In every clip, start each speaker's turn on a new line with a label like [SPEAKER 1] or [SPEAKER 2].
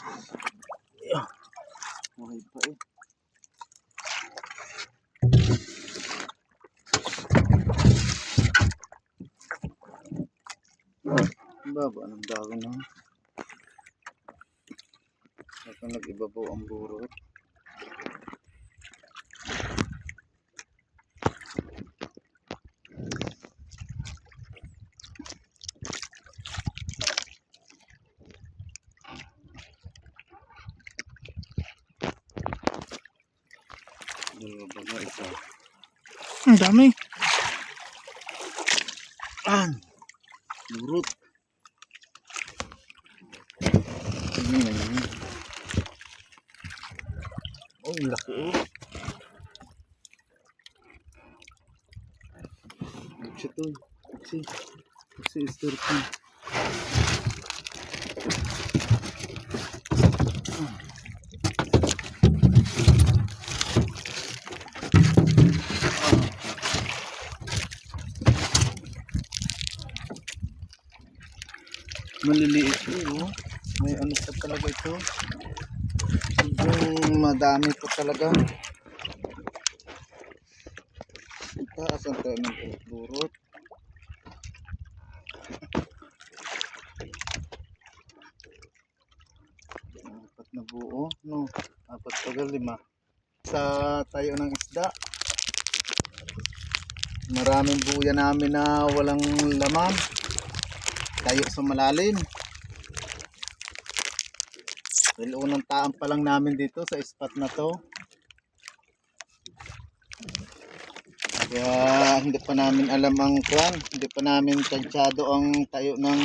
[SPEAKER 1] Yeah. Mahal eh. Baba ng dago na. Baka nag-iba ang burot. Eh.
[SPEAKER 2] Ang dami.
[SPEAKER 1] An! Yun. Oh, laki oh. Siya to. Kasi, kasi istorko. Maliliit po oh. May ano pa talaga ito. Yung madami po talaga. Taas ang tayo ng burot. Apat na buo. No, apat pagal lima. Sa tayo ng isda. Maraming buya namin na walang laman. Tayo sa malalim. Dahil unang taan pa lang namin dito sa spot na to. Kaya hindi pa namin alam ang kwan. Hindi pa namin tansyado ang tayo ng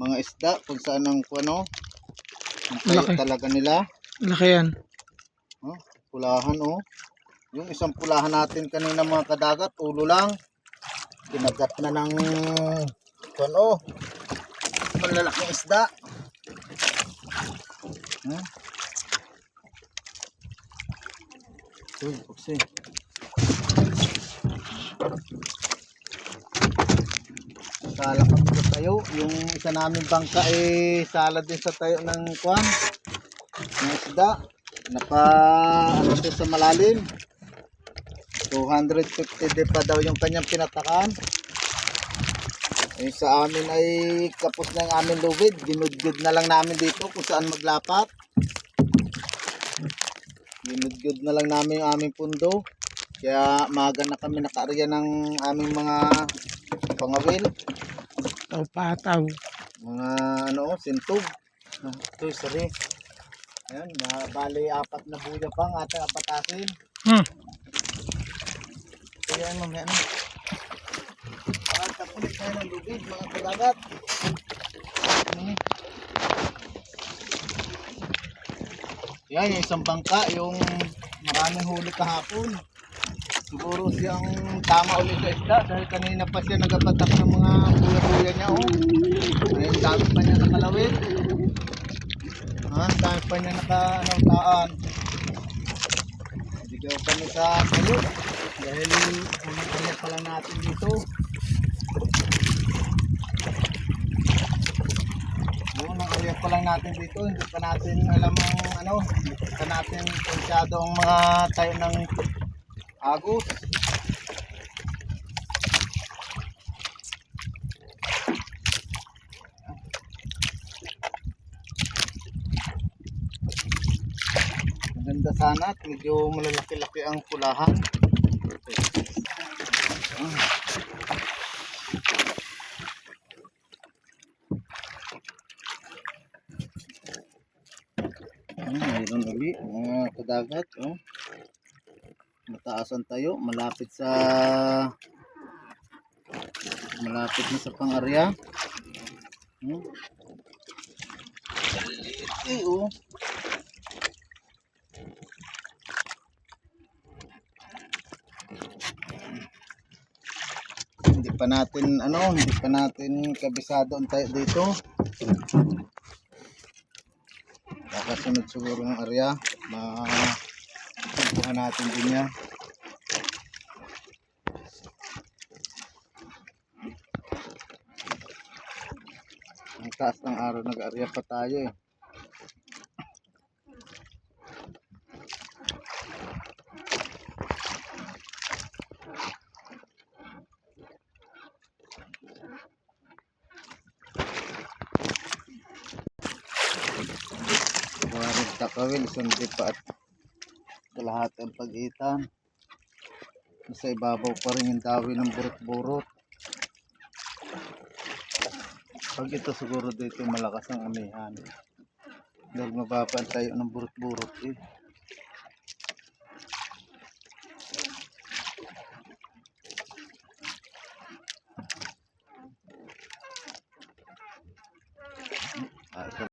[SPEAKER 1] mga isda kung saan ang kuano. Ang tayo
[SPEAKER 2] Malaki.
[SPEAKER 1] talaga nila.
[SPEAKER 2] Laki yan.
[SPEAKER 1] Oh, pulahan oh. Yung isang pulahan natin kanina mga kadagat, ulo lang. Kinagat na ng kuan oh. Malalaking isda. Hmm? Uy, puksi. Sala kami sa tayo. Yung isa namin bangka eh sala din sa tayo ng kuan. Ng isda. Napa ano sa malalim. 250 de pa daw yung kanyang pinatakan. Eh, sa amin ay kapos na yung aming lubid. Ginudgud na lang namin dito kung saan maglapat. Ginudgud na lang namin yung aming pundo. Kaya maaga na kami nakaarya ng aming mga pangawil.
[SPEAKER 2] Taw pataw.
[SPEAKER 1] Mga ano, sintog. Ito, sorry. Ayan, bali apat na buya pang ating apatasin.
[SPEAKER 2] Hmm.
[SPEAKER 1] Kaya mamaya na. Lubid, mga kadagat. Hmm. Yan, yung isang bangka, yung maraming huli kahapon. Siguro siyang tama ulit sa isda dahil kanina pa siya nagapatak ng mga buya-buya niya. Oh. Ngayon, dami pa niya nakalawit. Ha, dami pa niya naka-anautaan. Sigaw kami sa kayo. Dahil unang kanya pa natin dito. Kanya pa lang natin dito. Hindi pa natin alam ang ano. Hindi pa natin masyado ang mga tayo ng agos. Maganda sana at medyo malalaki-laki ang pulahan. Ah, mayroon uli mga kadagat oh. Mataasan tayo, malapit sa malapit na sa pang-area. Hmm. Eh, oh. hindi pa natin ano, hindi pa natin kabisado ang tayo dito. Kakasunod siguro ng area, ma natin din niya. Ang taas ng araw nag-area pa tayo eh. Takawil, sundi pa at kalahati ang pagitan. Nasa ibabaw pa rin yung dawi ng burot-burot. Pag ito siguro dito malakas ang amihan. Dahil mababa tayo ng burot-burot eh.